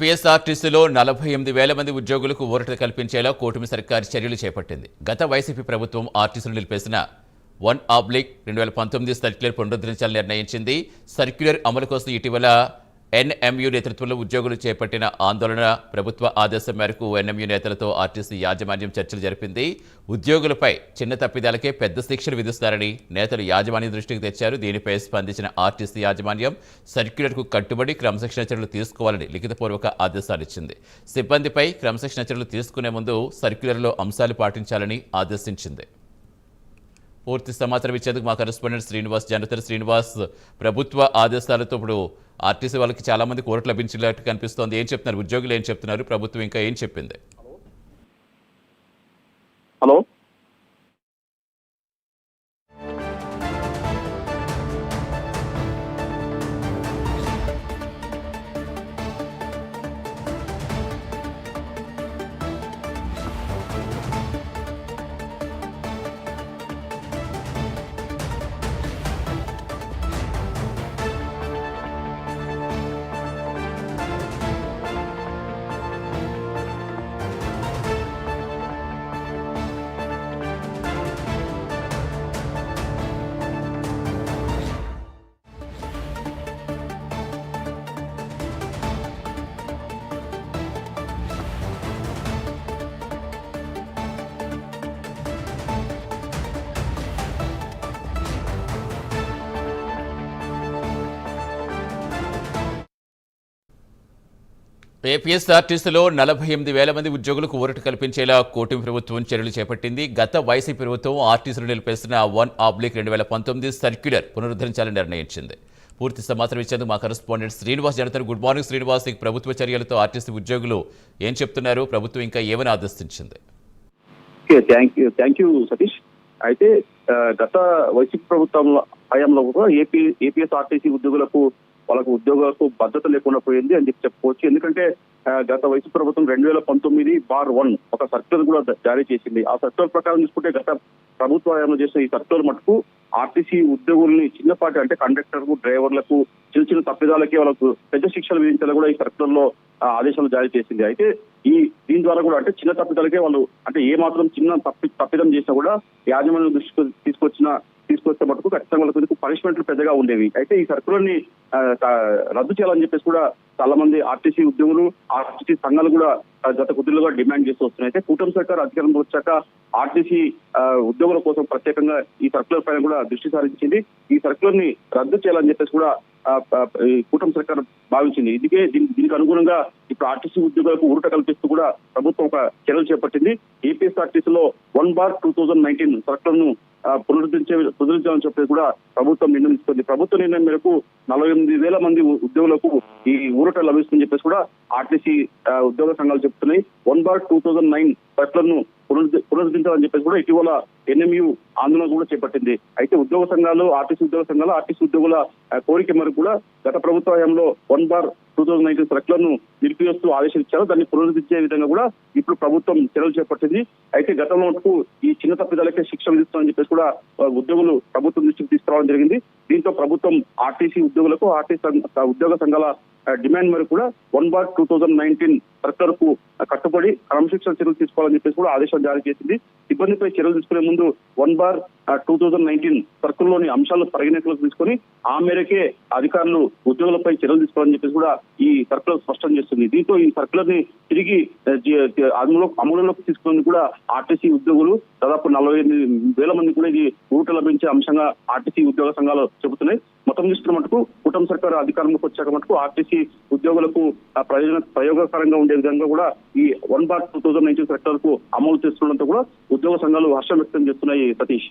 పిఎస్ఆర్టీసీలో నలభై ఎనిమిది వేల మంది ఉద్యోగులకు ఊరట కల్పించేలా కూటమి సర్కార్ చర్యలు చేపట్టింది. గత వైసీపీ ప్రభుత్వం ఆర్టీసీలు నిలిపేసిన వన్ ఆబ్లిక్ రెండు వేల పంతొమ్మిది సర్క్యులర్ పునరుద్ధరించాలని నిర్ణయించింది. సర్క్యులర్ అమలు కోసం ఇటీవల ఎన్ఎంయు నేతృత్వంలో ఉద్యోగులు చేపట్టిన ఆందోళన ప్రభుత్వ ఆదేశం మేరకు ఎన్ఎంయు నేతలతో ఆర్టీసీ యాజమాన్యం చర్చలు జరిపింది. ఉద్యోగులపై చిన్న తప్పిదాలకే పెద్ద శిక్షలు విధిస్తారని నేతలు యాజమాన్యం దృష్టికి తెచ్చారు. దీనిపై స్పందించిన ఆర్టీసీ యాజమాన్యం సర్క్యులర్కు కట్టుబడి క్రమశిక్షణ చర్యలు తీసుకోవాలని లిఖితపూర్వక ఆదేశాలు ఇచ్చింది. సిబ్బందిపై క్రమశిక్షణ చర్యలు తీసుకునే ముందు సర్క్యులర్లో అంశాలు పాటించాలని ఆదేశించింది. పూర్తి సమాచారం ఇచ్చేందుకు మా కరెస్పాండెంట్ శ్రీనివాస్ జనతర్ శ్రీనివాస్ ప్రభుత్వ ఆదేశాలతో ఇప్పుడు ఆర్టీసీ వాళ్ళకి చాలా మంది కోరట్ లభించినట్టు కనిపిస్తోంది. ఏం చెప్తున్నారు? ఉద్యోగులు ఏం చెప్తున్నారు? ప్రభుత్వం ఇంకా ఏం చెప్పింది? హలో? ఏపీఎస్ఆర్టీసీలో నలభై ఎనిమిది వేల మంది ఉద్యోగులకు ఊరట కల్పించేలా కూటమి ప్రభుత్వం చర్యలు చేపట్టింది. గత వైసీపీ ప్రభుత్వం ఆర్టీసీలు నిలిపేసిన వన్ ఆబ్లిక్ రెండు వేల పంతొమ్మిది సర్క్యులర్ పునరుద్ధరించాలని నిర్ణయించింది. పూర్తి సమాచారం ఇచ్చేందుకు మా కరెస్పాండెంట్ శ్రీనివాస్ జనతను గుడ్ మార్నింగ్ శ్రీనివాస్. ప్రభుత్వ చర్యలతో ఆర్టీసీ ఉద్యోగులు ఏం చెప్తున్నారు? ప్రభుత్వం ఇంకా ఏమని ఆదేశించింది? Thank you Satish. అయితే గత వైసీపీ ప్రభుత్వం హయాంలో కూడా ఏపీ ఏపీఎస్ఆర్టీసీ ఉద్యోగులకు వాళ్ళకు ఉద్యోగాలకు భద్రత లేకుండా పోయింది అని చెప్పి చెప్పుకోవచ్చు. ఎందుకంటే గత వైసీపీ ప్రభుత్వం రెండు వేల పంతొమ్మిది బార్ వన్ ఒక సర్క్యులర్ కూడా జారీ చేసింది. ఆ సర్క్యులర్ ప్రకారం చూసుకుంటే గత ప్రభుత్వ హయాంలో చేసిన ఈ సర్క్యులర్ మటుకు ఆర్టీసీ ఉద్యోగుల్ని చిన్నపాటి అంటే కండక్టర్కు డ్రైవర్లకు చిన్న చిన్న తప్పిదాలకి వాళ్ళకు పెద్ద శిక్షలు విధించాలని కూడా ఈ సర్క్యులర్లో ఆదేశాలు జారీ చేసింది. అయితే ఈ దీని ద్వారా కూడా అంటే చిన్న తప్పిదాలకే వాళ్ళు అంటే ఏ మాత్రం చిన్న తప్పి తప్పిదం చేసినా కూడా యాజమాన్యం దృష్టికి తీసుకొచ్చిన తీసుకొస్తే మటుకు ఖచ్చితంగా వాళ్ళకు పనిష్మెంట్లు పెద్దగా ఉండేవి. అయితే ఈ సర్కులర్ని రద్దు చేయాలని చెప్పేసి కూడా చాలా మంది ఆర్టీసీ ఉద్యోగులు ఆర్టీసీ సంఘాలు కూడా గత కొద్దిలుగా డిమాండ్ చేస్తూ వస్తున్నాయి. అయితే కూటమి సర్కార్ అధికారంలో వచ్చాక ఆర్టీసీ ఆ, ఉద్యోగుల కోసం ప్రత్యేకంగా ఈ సర్కులర్ పైన కూడా దృష్టి సారించింది. ఈ సర్కులర్ని రద్దు చేయాలని చెప్పేసి కూడా ఈ కూటమి సర్కార్ భావించింది. ఇదికే దీనికి అనుగుణంగా ఇప్పుడు ఆర్టీసీ ఉద్యోగులకు ఊరట కల్పిస్తూ కూడా ప్రభుత్వం ఒక చర్యలు చేపట్టింది. ఏపీఎస్ఆర్టీసీలో one bar two thousand nineteen సర్కులర్ను పునరుద్ధరించే పునరుద్ధరించాలని చెప్పేసి కూడా ప్రభుత్వం నిర్ణయం తీసుకుంది. ప్రభుత్వ నిర్ణయం మేరకు నలభై ఎనిమిది వేల మంది ఉద్యోగులకు ఈ ఊరట లభిస్తుందని చెప్పేసి కూడా ఆర్టీసీ ఉద్యోగ సంఘాలు చెప్తున్నాయి. One bar two thousand nine బస్లను పునరుద్ధరించాలని చెప్పేసి కూడా ఇటీవల ఎన్ఎంయు ఆందోళన కూడా చేపట్టింది. అయితే ఉద్యోగ సంఘాలు ఆర్టీసీ ఉద్యోగ సంఘాలు ఆర్టీసీ ఉద్యోగుల కోరిక మేరకు కూడా గత ప్రభుత్వ హయాంలో one bar two thousand nineteen సర్కులర్ను నిలిపివేస్తూ ఆదేశించారు. ఇచ్చారు దాన్ని పునరుద్ధరించే విధంగా కూడా ఇప్పుడు ప్రభుత్వం చర్యలు చేపట్టింది. అయితే గతంలో మటుకు ఈ చిన్న తప్పిదాలకే శిక్ష విధిస్తామని చెప్పేసి కూడా ఉద్యోగులు ప్రభుత్వం దృష్టికి తీసుకురావడం జరిగింది. దీంతో ప్రభుత్వం ఆర్టీసీ ఉద్యోగులకు ఆర్టీసీ సంఘ- ఉద్యోగ సంఘాల డిమాండ్ మేరకు కూడా one bar two thousand nineteen సర్కార్కు కట్టుబడి క్రమశిక్షణ చర్యలు తీసుకోవాలని చెప్పేసి కూడా ఆదేశాలు జారీ చేసింది. సిబ్బందిపై చర్యలు తీసుకునే ముందు one bar two thousand nineteen సర్కుల్లోని అంశాలను పరిగణలోకి తీసుకొని ఆ మేరకే అధికారులు ఉద్యోగులపై చర్యలు తీసుకోవాలని చెప్పేసి కూడా ఈ సర్కులర్ స్పష్టం చేస్తుంది. దీంతో ఈ సర్కులర్ని తిరిగి అమలులోకి తీసుకుని కూడా ఆర్టీసీ ఉద్యోగులు దాదాపు నలభై ఎనిమిది వేల మంది కూడా ఇది ఊట లభించే అంశంగా ఆర్టీసీ ఉద్యోగ సంఘాలు చెబుతున్నాయి. మొత్తం చూస్తున్న మటుకు కుటుంబ సర్కారు అధికారంలోకి వచ్చాక మటుకు ఆర్టీసీ ఉద్యోగులకు ప్రయోజన ప్రయోగకరంగా ఉండే విధంగా కూడా ఈ one bar two thousand nineteen సెక్టర్కు అమలు చేస్తుండటంతో కూడా ఉద్యోగ సంఘాలు హర్షం వ్యక్తం చేస్తున్నాయి Satish.